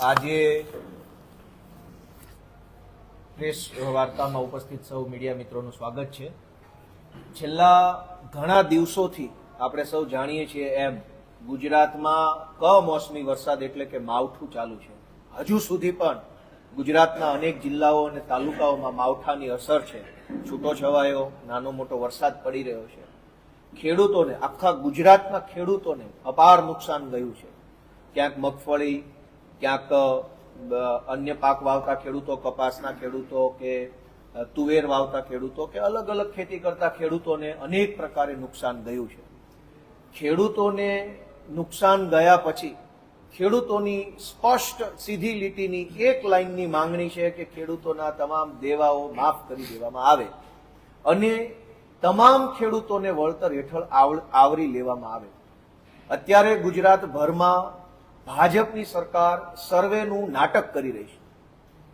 આજે પ્રેસ વાર્તામાં ઉપસ્થિત સૌ મીડિયા મિત્રોનું સ્વાગત છે. છેલ્લા ઘણા દિવસોથી આપણે સૌ જાણીએ છીએ એમ, ગુજરાતમાં કમોસમી વરસાદ એટલે કે માવઠું ચાલુ છે. હજુ સુધી પણ ગુજરાતના અનેક જિલ્લાઓ અને તાલુકાઓમાં માવઠાની અસર છે. છૂટો છવાયો નાનો મોટો વરસાદ પડી રહ્યો છે. ખેડૂતોને, આખા ગુજરાતના ખેડૂતોને અપાર નુકસાન ગયું છે. ક્યાંક મગફળી ક્યાંક અન્ય પાક વાવતા ખેડૂતો, કપાસના ખેડૂતો કે તુવેર વાવતા ખેડૂતો કે અલગ અલગ ખેતી કરતા ખેડૂતોને અનેક પ્રકારે નુકસાન ગયું છે. ખેડૂતોને નુકસાન ગયા પછી ખેડૂતોની સ્પષ્ટ સીધી લીટીની એક લાઈનની માંગણી છે કે ખેડૂતોના તમામ દેવાઓ માફ કરી દેવામાં આવે અને તમામ ખેડૂતોને વળતર હેઠળ આવ- આવરી લેવામાં આવે. અત્યારે ગુજરાતભરમાં ભાજપની સરકાર સર્વેનું નાટક કરી રહી છે.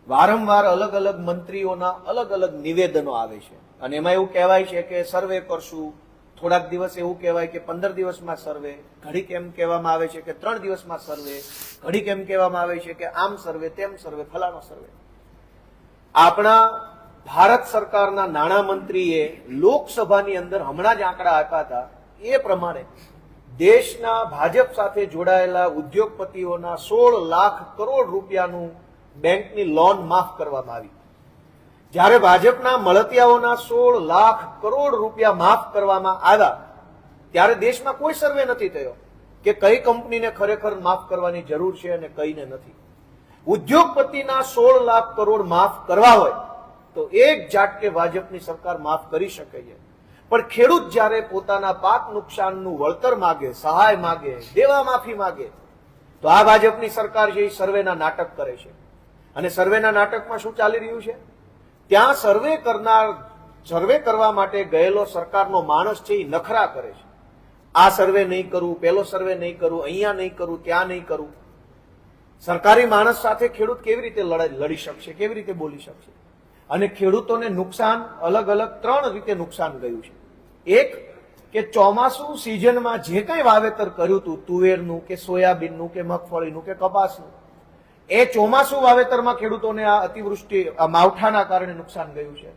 વારંવાર અલગ અલગ મંત્રીઓના અલગ અલગ નિવેદનો આવે છે. અને એમાં એવું કહેવાય છે કે સર્વે કરશું. થોડાક દિવસ એવું કહેવાય કે પંદર દિવસમાં સર્વે. ઘડીક એમ કહેવામાં આવે છે કે ત્રણ દિવસમાં સર્વે. ઘડીક એમ કહેવામાં આવે છે કે આમ સર્વે, તેમ સર્વે ફલાનો સર્વે. આપણા ભારત સરકારના નાણામંત્રીએ લોકસભાની અંદર હમણાં જ આંકડા આપ્યા હતા. એ પ્રમાણે દેશના ભાજપ સાથે જોડાયેલા ઉદ્યોગપતિઓના સોળ લાખ કરોડ રૂપિયાનું બેંકની લોન માફ કરવામાં આવી. જ્યારે ભાજપના મળતિયાઓના સોળ લાખ કરોડ રૂપિયા માફ કરવામાં આવ્યા, ત્યારે દેશમાં કોઈ સર્વે નથી થયો કે કઈ કંપનીને ખરેખર માફ કરવાની જરૂર છે અને કઈને નથી. ઉદ્યોગપતિના સોળ લાખ કરોડ માફ કરવા હોય, તો એક ઝાટકે ભાજપની સરકાર માફ કરી શકે છે. પણ ખેડૂત જ્યારે પોતાના પાક નુકસાનનું વળતર માગે, સહાય માગે, દેવા માફી માગે, તો આ ભાજપની સરકાર છે એ સર્વેના નાટક કરે છે. અને સર્વેના નાટકમાં શું ચાલી રહ્યું છે? ત્યાં સર્વે કરનાર, સર્વે કરવા માટે ગયેલો સરકારનો માણસ છે એ નખરા કરે છે. આ સર્વે નહીં કરું, પેલો સર્વે નહીં કરું, અહીંયા નહીં કરું, ત્યાં નહીં કરું. સરકારી માણસ સાથે ખેડૂત કેવી રીતે લડી શકશે, કેવી રીતે બોલી શકશે? અને ખેડૂતોને નુકસાન અલગ અલગ ત્રણ રીતે નુકસાન ગયું છે. એક, કે ચોમાસું સિઝનમાં જે કંઈ વાવેતર કર્યું હતું, તુવેરનું કે સોયાબીનનું કે મગફળીનું કે કપાસનું, એ ચોમાસું વાવેતરમાં ખેડૂતોને આ અતિવૃષ્ટિ માવઠાના કારણે નુકસાન ગયું છે.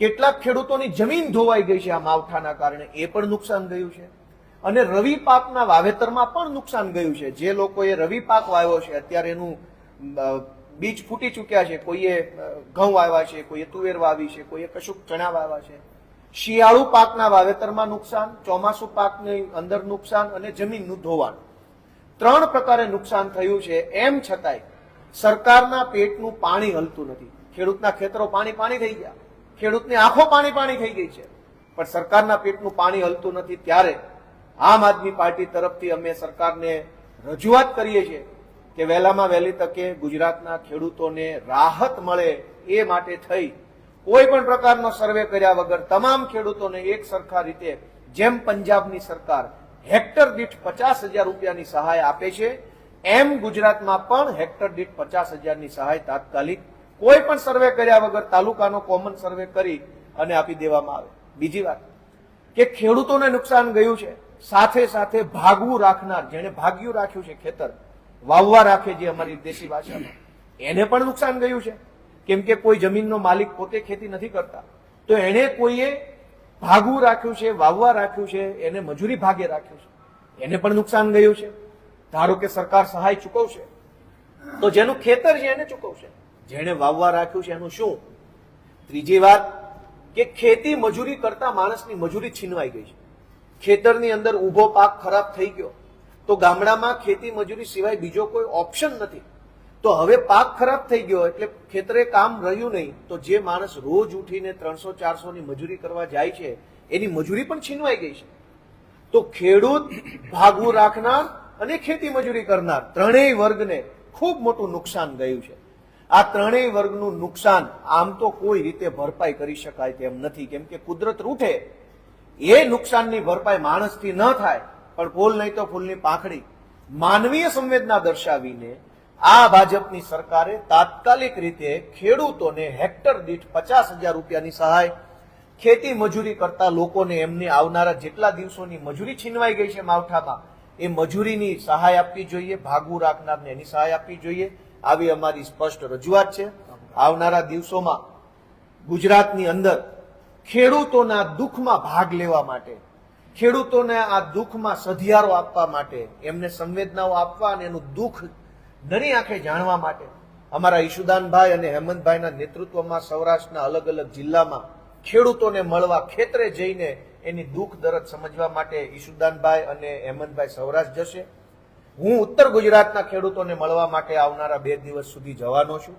કેટલાક ખેડૂતોની જમીન ધોવાઈ ગઈ છે આ માવઠાના કારણે, એ પણ નુકસાન ગયું છે. અને રવિ પાકના વાવેતરમાં પણ નુકસાન ગયું છે. જે લોકોએ રવિ પાક વાવ્યો છે, અત્યારે એનું બીજ ફૂટી ચૂક્યા છે. કોઈએ ઘઉં વાવ્યા છે, કોઈએ તુવેર વાવી છે, કોઈએ કશુંક ચણા વાવ્યા છે. શિયાળુ પાકના વાવેતરમાં નુકસાન, ચોમાસુ પાકની અંદર નુકસાન અને જમીનનું ધોવાણ. ત્રણ પ્રકારે નુકસાન થયું છે. એમ છતાંય સરકારના પેટનું પાણી હલતું નથી. ખેડૂતના ખેતરો પાણી પાણી થઈ ગયા. ખેડૂતની આંખો પાણી પાણી થઈ ગઈ છે. પણ સરકારના પેટનું પાણી હલતું નથી ત્યારે આમ આદમી પાર્ટી તરફથી અમે સરકારને રજૂઆત કરીએ છીએ કે વહેલામાં વહેલી તકે ગુજરાતના ખેડૂતોને રાહત મળે એ માટે થઈ કોઈ પણ પ્રકારનો સર્વે કર્યા વગર તમામ ખેડૂતોને એક સરખા રીતે જેમ પંજાબની સરકાર હેક્ટર દીઠ પચાસ હજાર રૂપિયાની સહાય આપે છે, એમ ગુજરાતમાં પણ હેક્ટર દીઠ પચાસ હજારની સહાય તાત્કાલિક કોઈ પણ સર્વે કર્યા વગર તાલુકાનો કોમન સર્વે કરી અને આપી દેવામાં આવે. બીજી વાત કે ખેડૂતોને નુકસાન ગયું છે. સાથે સાથે ભાગવું રાખનાર જેને ભાગ્યું રાખ્યું છે ખેતર, વાવવા રાખે જે અમારી દેશી ભાષામાં, એને પણ નુકસાન ગયું છે. કેમ કે કોઈ જમીનનો માલિક પોતે ખેતી નથી કરતા. તો એણે કોઈએ ભાગવું રાખ્યું છે, વાવવા રાખ્યું છે, એને મજૂરી ભાગે રાખ્યું છે. એને પણ નુકસાન ગયું છે. ધારો કે સરકાર સહાય ચૂકવશે, તો જેનું ખેતર છે એને ચૂકવશે. જેણે વાવવા રાખ્યું છે એનું શું? ત્રીજી વાત કે ખેતી મજૂરી કરતા માણસની મજૂરી છીનવાઈ ગઈ છે. ખેતરની અંદર ઊભો પાક ખરાબ થઈ ગયો, તો ગામડામાં ખેતી મજૂરી સિવાય બીજો કોઈ ઓપ્શન નથી. તો હવે પાક ખરાબ થઈ ગયો એટલે ખેતરે કામ રહ્યું નહીં, તો જે માણસ રોજ ઉઠીને ત્રણસો ચારસો ની મજૂરી કરવા જાય છે, એની મજૂરી પણ છીનવાઈ ગઈ છે. તો ખેડૂત ભાગવું રાખનાર અને ખેતી મજૂરી કરનાર ત્રણેય વર્ગને ખૂબ મોટું નુકસાન ગયું છે. આ ત્રણેય વર્ગનું નુકસાન આમ તો કોઈ રીતે ભરપાઈ કરી શકાય તેમ નથી, કેમ કે કુદરત રૂઠે. એ નુકસાનની ભરપાઈ માણસથી ન થાય, પણ ફૂલ નહીં તો ફૂલની પાંખડી. માનવીય સંવેદના દર્શાવીને આ ભાજપની સરકારે તાત્કાલિક રીતે ખેડૂતોને હેક્ટર દીઠ પચાસ હજાર રૂપિયાની સહાય, ખેતી મજૂરી કરતા લોકોને એમને આવનારા જેટલા દિવસોની મજૂરી છીનવાઈ ગઈ છે માવઠામાં, એ મજૂરીની સહાય આપવી જોઈએ, ભાગવું રાખનારને એની સહાય આપવી જોઈએ. આવી અમારી સ્પષ્ટ રજૂઆત છે. આવનારા દિવસોમાં ગુજરાતની અંદર ખેડૂતોના દુઃખમાં ભાગ લેવા માટે, ખેડૂતોને આ દુઃખમાં સધિયારો આપવા માટે, એમને સંવેદનાઓ આપવા અને એનું દુઃખ નરી આંખે જાણવા માટે અમારા ઈશુદાનભાઈ અને હેમંતભાઈના નેતૃત્વમાં સૌરાષ્ટ્રના અલગ અલગ જિલ્લામાં ખેડૂતોને મળવા ખેતરે જઈને એની દુઃખ દરદ સમજવા માટે ઈશુદાનભાઈ અને હેમંતભાઈ સૌરાષ્ટ્ર જશે. હું ઉત્તર ગુજરાતના ખેડૂતોને મળવા માટે આવનારા બે દિવસ સુધી જવાનો છું.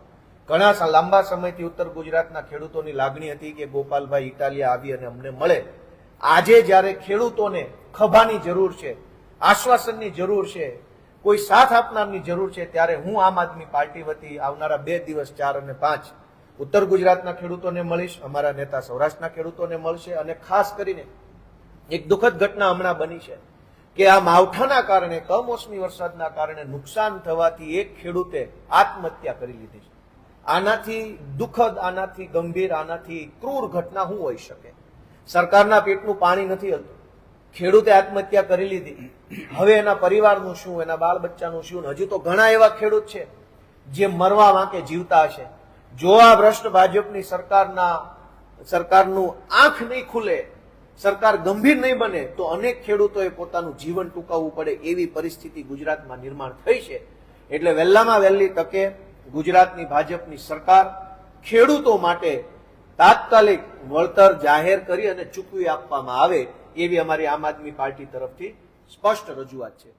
ઘણા લાંબા સમયથી ઉત્તર ગુજરાતના ખેડૂતોની લાગણી હતી કે ગોપાલભાઈ ઇટાલિયા આવી અને અમને મળે. આજે જ્યારે ખેડૂતોને ખભાની જરૂર છે, આશ્વાસનની જરૂર છે કોઈ સાથ આપનારની જરૂર છે, ત્યારે હું આમ આદમી પાર્ટી વતી આવનારા બે દિવસ, ચાર અને પાંચ ઉત્તર ગુજરાતના ખેડૂતોને મળીશ, અમારા નેતા સૌરાષ્ટ્રના ખેડૂતોને મળશે અને ખાસ કરીને એક દુઃખદ ઘટના હમણાં બની છે કે આ માવઠાના કારણે, કમોસમી વરસાદના કારણે નુકસાન થવાથી એક ખેડૂતે આત્મહત્યા કરી લીધી છે. આનાથી દુઃખદ, આનાથી ગંભીર, આનાથી ક્રૂર ઘટના શું હોઈ શકે? સરકારના પેટનું પાણી નથી હલતું. ખેડૂતે આત્મહત્યા કરી લીધી. હવે એના પરિવારનું શું, એના બાળ બચ્ચાનું શું? હજુ તો ઘણા એવા ખેડૂત છે જે મરવા વાંકે જીવતા હશે. જો આ ભ્રષ્ટ ભાજપની સરકારના, સરકારનું આંખ નહીં ખુલે, સરકાર ગંભીર નહીં બને, તો અનેક ખેડૂતોએ પોતાનું જીવન ટૂંકાવવું પડે એવી પરિસ્થિતિ ગુજરાતમાં નિર્માણ થઈ છે. એટલે વહેલામાં વહેલી તકે ગુજરાતની ભાજપની સરકાર ખેડૂતો માટે તાત્કાલિક વળતર જાહેર કરી અને ચૂકવી આપવામાં આવે એવી અમારી આમ આદમી પાર્ટી તરફથી સ્પષ્ટ રજૂઆત છે.